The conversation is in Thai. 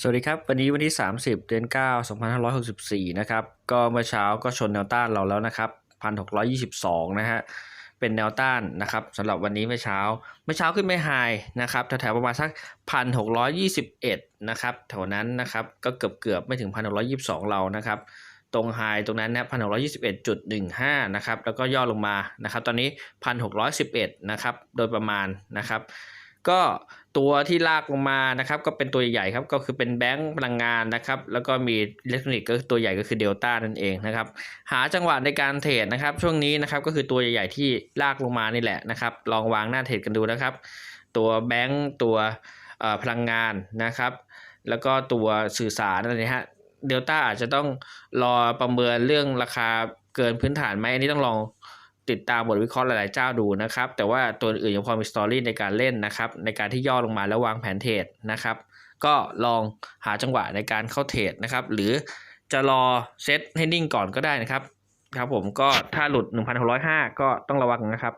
สวัสดีครับ วันนี้วันที่ 30 เดือน 9 2564 นะครับ ก็เมื่อเช้าก็ชนแนวต้านเราแล้วนะครับ 1,622 นะฮะ เป็นแนวต้านนะครับสำหรับวันนี้เมื่อเช้า เมื่อเช้าขึ้นไม่ไฮนะครับแถวๆประมาณสัก 1,621 นะครับแถวนั้นนะครับ ก็เกือบเกือบๆไม่ถึง 1,622 เรานะครับ ตรงไฮตรงนั้นนะ1,621.15 นะครับ แล้วก็ย่อลงมานะครับ ตอนนี้ 1,611 นะครับ โดยประมาณนะครับ ก็ตัวที่ลากลงมานะครับ ก็เป็นตัวใหญ่ครับก็คือเป็นแบงก์พลังงานนะครับ แล้วก็มีอิเล็กทรอนิกส์ก็คือตัวใหญ่ก็คือเดลต้านั่นเองนะครับ หาจังหวะในการเทรดนะครับ ช่วงนี้นะครับก็คือตัวใหญ่ๆที่ลากลงมานี่แหละนะครับ ลองวางหน้าเทรดกันดูนะครับ ตัวแบงก์ตัวพลังงานนะครับ แล้วก็ตัวสื่อสารอะไรเนะฮะเดลต้าอาจจะต้องรอประเมินเรื่องราคาเกินพื้นฐานไหมอันนี้ต้องลอง ติดตามบทวิเคราะห์หลายๆเจ้าดูนะครับ แต่ว่าตัวอื่นยังพอมีสตอรี่ในการเล่นนะครับ ในการที่ย่อลงมาแล้ววางแผนเทรดนะครับ ก็ลองหาจังหวะในการเข้าเทรดนะครับ หรือจะรอเซตให้นิ่งก่อนก็ได้นะครับ ครับผมก็ถ้าหลุด 1,605 ก็ต้องระวังนะครับ